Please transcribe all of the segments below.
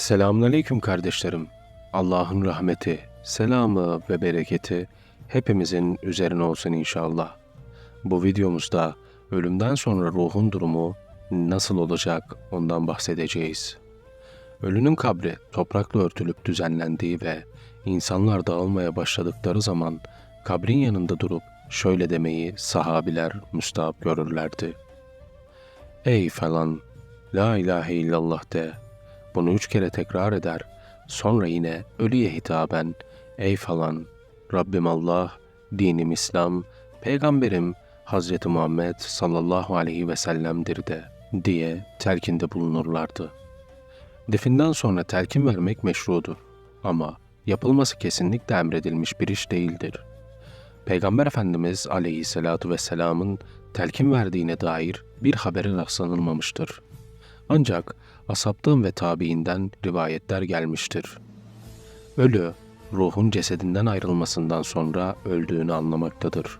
Selamünaleyküm kardeşlerim. Allah'ın rahmeti, selamı ve bereketi hepimizin üzerine olsun inşallah. Bu videomuzda ölümden sonra ruhun durumu nasıl olacak ondan bahsedeceğiz. Ölünün kabri toprakla örtülüp düzenlendiği ve insanlar dağılmaya başladıkları zaman kabrin yanında durup şöyle demeyi sahabiler müstahap görürlerdi. Ey falan, la ilahe illallah de. Bunu üç kere tekrar eder. Sonra yine ölüye hitaben, ey falan, Rabbim Allah, dinim İslam, peygamberim Hazreti Muhammed sallallahu aleyhi ve sellem'dir de diye telkinde bulunurlardı. Definden sonra telkin vermek meşrudur ama yapılması kesinlikle emredilmiş bir iş değildir. Peygamber Efendimiz aleyhissalatu vesselamın telkin verdiğine dair bir habere rastlanılmamıştır. Ancak asaptan ve tabiinden rivayetler gelmiştir. Ölü, ruhun cesedinden ayrılmasından sonra öldüğünü anlamaktadır.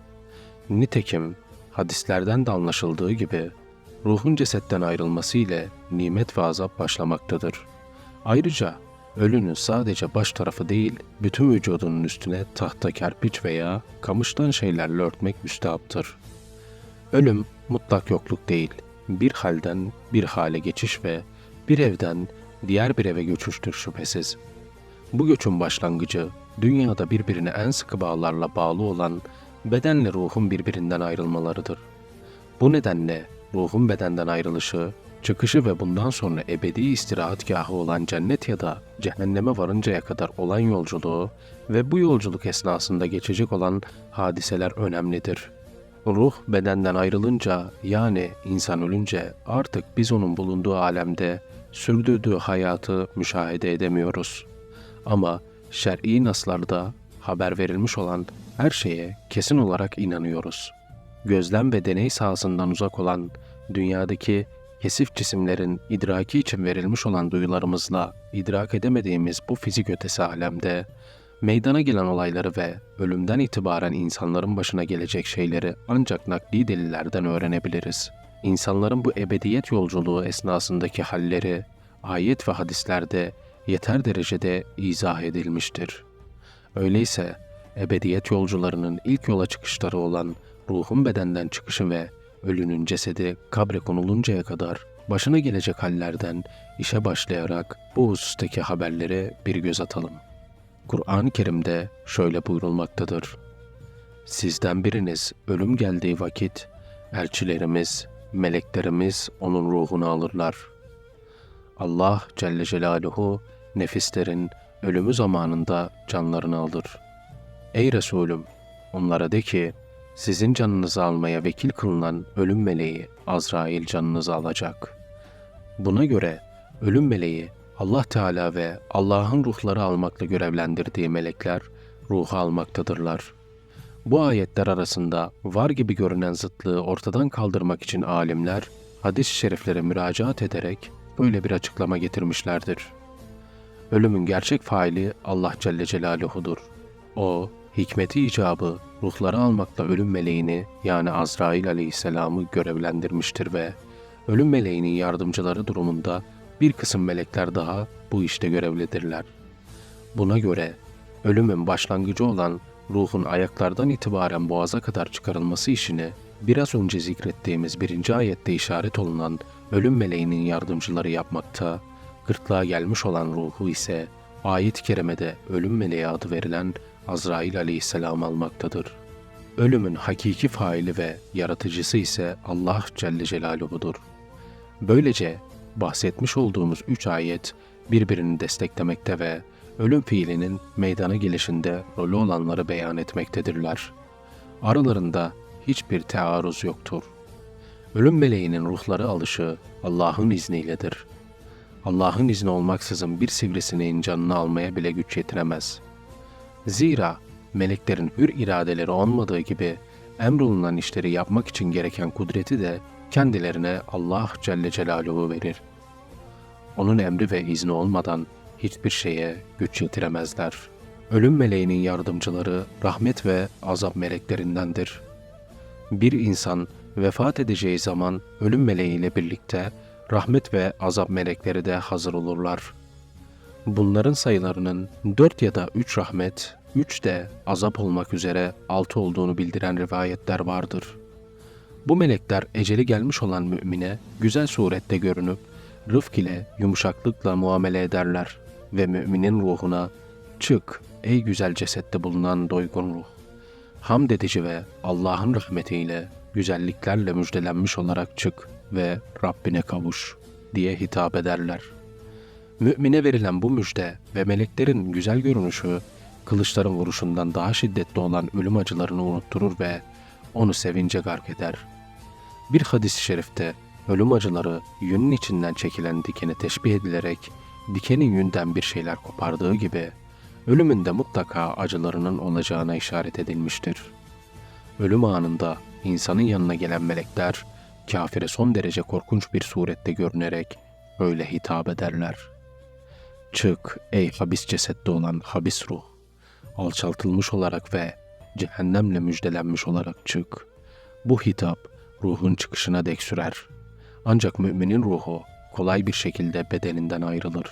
Nitekim hadislerden de anlaşıldığı gibi ruhun cesetten ayrılması ile nimet ve azap başlamaktadır. Ayrıca ölünün sadece baş tarafı değil, bütün vücudunun üstüne tahta kerpiç veya kamıştan şeylerle örtmek müstehaptır. Ölüm mutlak yokluk değil, bir halden bir hale geçiş ve bir evden diğer bir eve göçüştür şüphesiz. Bu göçün başlangıcı dünyada birbirine en sıkı bağlarla bağlı olan bedenle ruhun birbirinden ayrılmalarıdır. Bu nedenle ruhun bedenden ayrılışı, çıkışı ve bundan sonra ebedi istirahatgahı olan cennet ya da cehenneme varıncaya kadar olan yolculuğu ve bu yolculuk esnasında geçecek olan hadiseler önemlidir.'' Ruh bedenden ayrılınca yani insan ölünce artık biz onun bulunduğu alemde sürdürdüğü hayatı müşahede edemiyoruz. Ama şer'i naslarda haber verilmiş olan her şeye kesin olarak inanıyoruz. Gözlem ve deney sahasından uzak olan dünyadaki kesif cisimlerin idraki için verilmiş olan duyularımızla idrak edemediğimiz bu fizik ötesi alemde meydana gelen olayları ve ölümden itibaren insanların başına gelecek şeyleri ancak nakli delillerden öğrenebiliriz. İnsanların bu ebediyet yolculuğu esnasındaki halleri ayet ve hadislerde yeter derecede izah edilmiştir. Öyleyse ebediyet yolcularının ilk yola çıkışları olan ruhun bedenden çıkışı ve ölünün cesedi kabre konuluncaya kadar başına gelecek hallerden işe başlayarak bu husustaki haberlere bir göz atalım.'' Kur'an-ı Kerim'de şöyle buyurulmaktadır. Sizden biriniz ölüm geldiği vakit elçilerimiz, meleklerimiz onun ruhunu alırlar. Allah Celle Celaluhu nefislerin ölümü zamanında canlarını alır. Ey Resulüm! Onlara de ki, sizin canınızı almaya vekil kılınan ölüm meleği Azrail canınızı alacak. Buna göre ölüm meleği Allah Teala ve Allah'ın ruhları almakla görevlendirdiği melekler ruhu almaktadırlar. Bu ayetler arasında var gibi görünen zıtlığı ortadan kaldırmak için alimler hadis-i şeriflere müracaat ederek böyle bir açıklama getirmişlerdir. Ölümün gerçek faili Allah Celle Celaluhu'dur. O, hikmeti icabı ruhları almakla ölüm meleğini yani Azrail aleyhisselamı görevlendirmiştir ve ölüm meleğinin yardımcıları durumunda bir kısım melekler daha bu işte görevlidirler. Buna göre ölümün başlangıcı olan ruhun ayaklardan itibaren boğaza kadar çıkarılması işini biraz önce zikrettiğimiz birinci ayette işaret olunan ölüm meleğinin yardımcıları yapmakta, gırtlağa gelmiş olan ruhu ise ayet-i kerimede ölüm meleği adı verilen Azrail aleyhisselam almaktadır. Ölümün hakiki faili ve yaratıcısı ise Allah Celle Celaluhu'dur. Böylece bahsetmiş olduğumuz üç ayet birbirini desteklemekte ve ölüm fiilinin meydana gelişinde rolü olanları beyan etmektedirler. Aralarında hiçbir tearruz yoktur. Ölüm meleğinin ruhları alışı Allah'ın izniyledir. Allah'ın izni olmaksızın bir sivrisineğin canını almaya bile güç yetiremez. Zira meleklerin hür iradeleri olmadığı gibi emrolunan işleri yapmak için gereken kudreti de kendilerine Allah Celle Celaluhu verir. Onun emri ve izni olmadan hiçbir şeye güç yetiremezler. Ölüm meleğinin yardımcıları rahmet ve azap meleklerindendir. Bir insan vefat edeceği zaman ölüm meleğiyle birlikte rahmet ve azap melekleri de hazır olurlar. Bunların sayılarının 4 ya da 3 rahmet, 3 de azap olmak üzere 6 olduğunu bildiren rivayetler vardır. Bu melekler eceli gelmiş olan mümine güzel surette görünüp rıfk ile yumuşaklıkla muamele ederler ve müminin ruhuna çık ey güzel cesette bulunan doygun ruh. Hamd edici ve Allah'ın rahmetiyle güzelliklerle müjdelenmiş olarak çık ve Rabbine kavuş diye hitap ederler. Mümine verilen bu müjde ve meleklerin güzel görünüşü kılıçların vuruşundan daha şiddetli olan ölüm acılarını unutturur ve onu sevince gark eder. Bir hadis-i şerifte ölüm acıları yünün içinden çekilen dikene teşbih edilerek dikenin yünden bir şeyler kopardığı gibi ölümünde mutlaka acılarının olacağına işaret edilmiştir. Ölüm anında insanın yanına gelen melekler kafire son derece korkunç bir surette görünerek öyle hitap ederler. Çık ey habis cesette olan habis ruh, alçaltılmış olarak ve cehennemle müjdelenmiş olarak çık. Bu hitap ruhun çıkışına dek sürer. Ancak müminin ruhu kolay bir şekilde bedeninden ayrılır.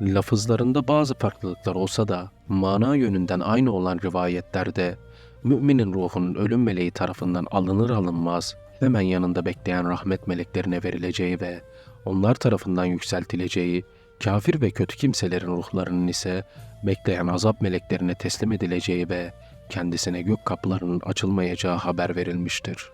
Lafızlarında bazı farklılıklar olsa da mana yönünden aynı olan rivayetlerde müminin ruhunun ölüm meleği tarafından alınır alınmaz hemen yanında bekleyen rahmet meleklerine verileceği ve onlar tarafından yükseltileceği, kafir ve kötü kimselerin ruhlarının ise bekleyen azap meleklerine teslim edileceği ve kendisine gök kapılarının açılmayacağı haber verilmiştir.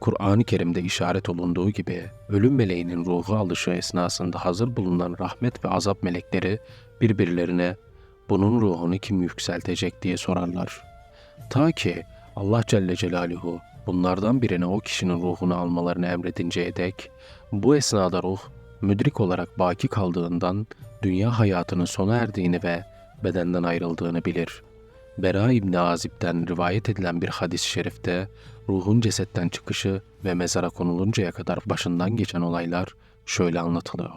Kur'an-ı Kerim'de işaret olunduğu gibi ölüm meleğinin ruhu alışı esnasında hazır bulunan rahmet ve azap melekleri birbirlerine bunun ruhunu kim yükseltecek diye sorarlar. Ta ki Allah Celle Celaluhu bunlardan birine o kişinin ruhunu almalarını emredinceye dek bu esnada ruh müdrik olarak baki kaldığından dünya hayatının sona erdiğini ve bedenden ayrıldığını bilir. Bera İbni Azib'den rivayet edilen bir hadis-i şerifte ruhun cesetten çıkışı ve mezara konuluncaya kadar başından geçen olaylar şöyle anlatılıyor.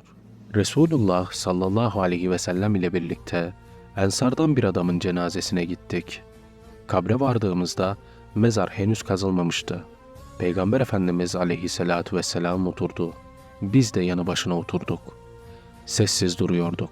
Resulullah sallallahu aleyhi ve sellem ile birlikte Ensardan bir adamın cenazesine gittik. Kabre vardığımızda mezar henüz kazılmamıştı. Peygamber Efendimiz aleyhissalatu vesselam oturdu. Biz de yanı başına oturduk. Sessiz duruyorduk.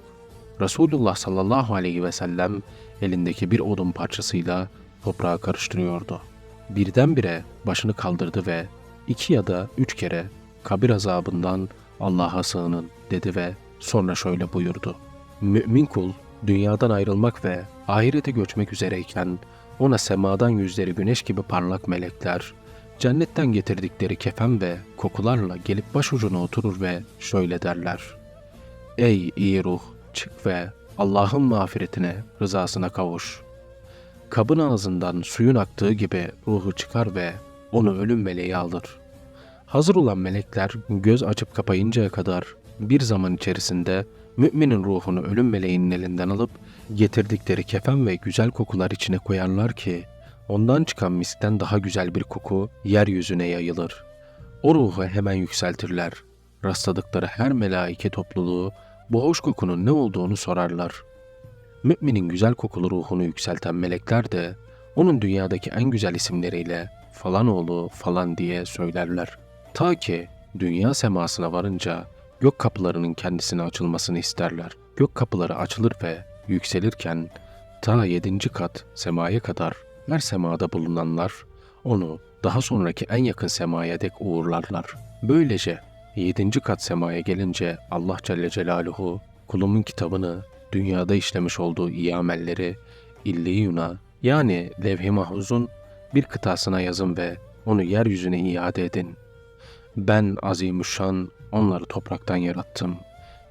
Resulullah sallallahu aleyhi ve sellem elindeki bir odun parçasıyla toprağı karıştırıyordu. Birdenbire başını kaldırdı ve iki ya da üç kere kabir azabından Allah'a sığının dedi ve sonra şöyle buyurdu. Mümin kul dünyadan ayrılmak ve ahirete göçmek üzereyken ona semadan yüzleri güneş gibi parlak melekler, cennetten getirdikleri kefen ve kokularla gelip başucuna oturur ve şöyle derler. Ey iyi ruh, çık ve Allah'ın mağfiretine, rızasına kavuş. Kabın ağzından suyun aktığı gibi ruhu çıkar ve onu ölüm meleği alır. Hazır olan melekler göz açıp kapayıncaya kadar bir zaman içerisinde müminin ruhunu ölüm meleğinin elinden alıp getirdikleri kefen ve güzel kokular içine koyarlar ki ondan çıkan miskten daha güzel bir koku yeryüzüne yayılır. O ruhu hemen yükseltirler. Rastladıkları her melaike topluluğu bu hoş kokunun ne olduğunu sorarlar. Müminin güzel kokulu ruhunu yükselten melekler de onun dünyadaki en güzel isimleriyle falan oğlu falan diye söylerler. Ta ki dünya semasına varınca gök kapılarının kendisine açılmasını isterler. Gök kapıları açılır ve yükselirken ta yedinci kat semaya kadar her semada bulunanlar onu daha sonraki en yakın semaya dek uğurlarlar. Böylece yedinci kat semaya gelince Allah Celle Celaluhu kulumun kitabını dünyada işlemiş olduğu iyi amelleri illiyuna yani levh-i mahfuzun bir kıtasına yazın ve onu yeryüzüne iade edin. Ben azimüşşan onları topraktan yarattım.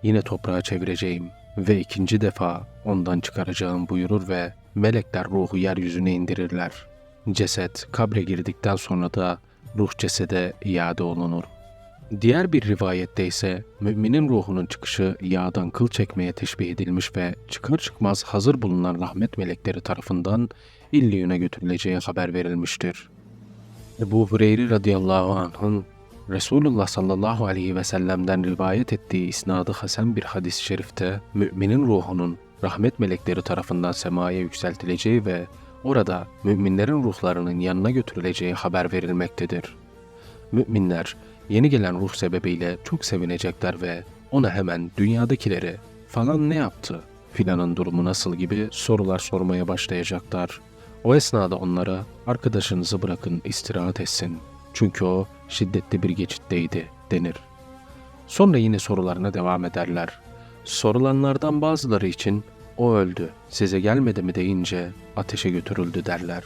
Yine toprağa çevireceğim ve ikinci defa ondan çıkaracağım buyurur ve melekler ruhu yeryüzüne indirirler. Ceset kabre girdikten sonra da ruh cesede iade olunur. Diğer bir rivayette ise müminin ruhunun çıkışı yağdan kıl çekmeye teşbih edilmiş ve çıkar çıkmaz hazır bulunan rahmet melekleri tarafından illiyüne götürüleceği haber verilmiştir. Ebu Hureyre radıyallahu anh'ın Resulullah sallallahu aleyhi ve sellem'den rivayet ettiği isnadı hasen bir hadis-i şerifte müminin ruhunun rahmet melekleri tarafından semaya yükseltileceği ve orada müminlerin ruhlarının yanına götürüleceği haber verilmektedir. Müminler yeni gelen ruh sebebiyle çok sevinecekler ve ona hemen dünyadakileri Falan ne yaptı? Filanın durumu nasıl gibi sorular sormaya başlayacaklar. O esnada onlara arkadaşınızı bırakın istirahat etsin. Çünkü o şiddetli bir geçitteydi denir. Sonra yine sorularına devam ederler. Sorulanlardan bazıları için o öldü, size gelmedi mi deyince ateşe götürüldü derler.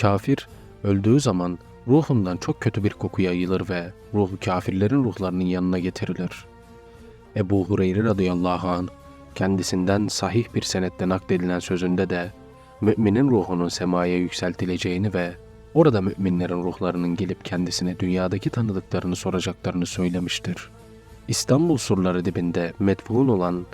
Kafir öldüğü zaman ruhundan çok kötü bir koku yayılır ve ruhu kafirlerin ruhlarının yanına getirilir. Ebu Hureyre radıyallahu an kendisinden sahih bir senette nakledilen sözünde de müminin ruhunun semaya yükseltileceğini ve orada müminlerin ruhlarının gelip kendisine dünyadaki tanıdıklarını soracaklarını söylemiştir. İstanbul surları dibinde metfun olan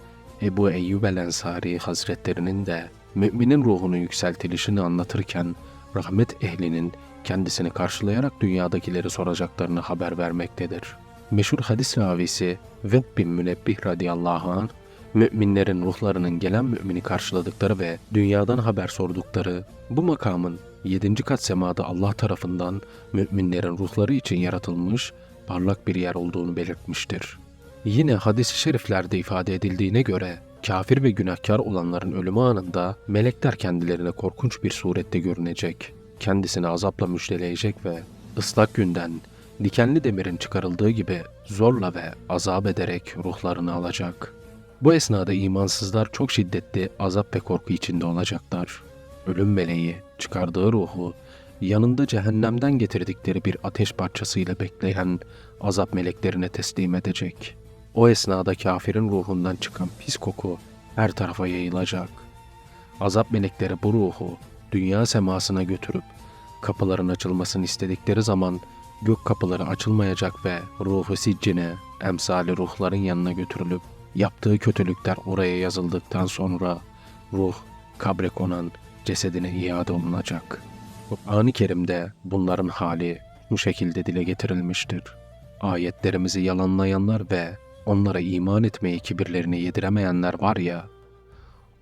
Ebu Eyyub el Ensari Hazretlerinin de müminin ruhunun yükseltilişini anlatırken rahmet ehlinin kendisini karşılayarak dünyadakileri soracaklarını haber vermektedir. Meşhur hadis ravisi Veb bin Münebbih radıyallahu anh, müminlerin ruhlarının gelen mümini karşıladıkları ve dünyadan haber sordukları bu makamın yedinci kat semada Allah tarafından müminlerin ruhları için yaratılmış parlak bir yer olduğunu belirtmiştir. Yine hadis-i şeriflerde ifade edildiğine göre kafir ve günahkar olanların ölümü anında melekler kendilerine korkunç bir surette görünecek, kendisini azapla müjdeleyecek ve ıslak günden dikenli demirin çıkarıldığı gibi zorla ve azap ederek ruhlarını alacak. Bu esnada imansızlar çok şiddetli azap ve korku içinde olacaklar. Ölüm meleği çıkardığı ruhu yanında cehennemden getirdikleri bir ateş parçasıyla bekleyen azap meleklerine teslim edecek. O esnada kafirin ruhundan çıkan pis koku her tarafa yayılacak. Azap melekleri bu ruhu dünya semasına götürüp kapıların açılmasını istedikleri zaman gök kapıları açılmayacak ve ruhu siccine, emsali ruhların yanına götürülüp yaptığı kötülükler oraya yazıldıktan sonra ruh kabre konan cesedine iade olunacak. Kur'an-ı Kerim'de bunların hali bu şekilde dile getirilmiştir. Ayetlerimizi yalanlayanlar ve onlara iman etmeyi kibirlerini yediremeyenler var ya,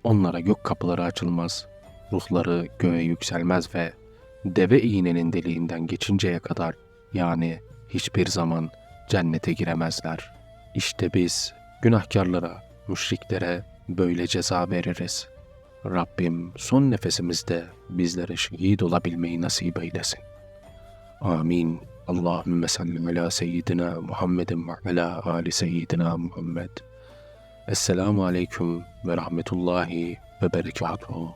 onlara gök kapıları açılmaz, ruhları göğe yükselmez ve deve iğnenin deliğinden geçinceye kadar yani hiçbir zaman cennete giremezler. İşte biz günahkarlara, müşriklere böyle ceza veririz. Rabbim son nefesimizde bizlere şehit olabilmeyi nasip eylesin. Amin. Allahümme salli ala seyyidina Muhammedin ve ala ali seyyidina Muhammed. Esselamu aleyküm ve rahmetullahi ve berekatuhu.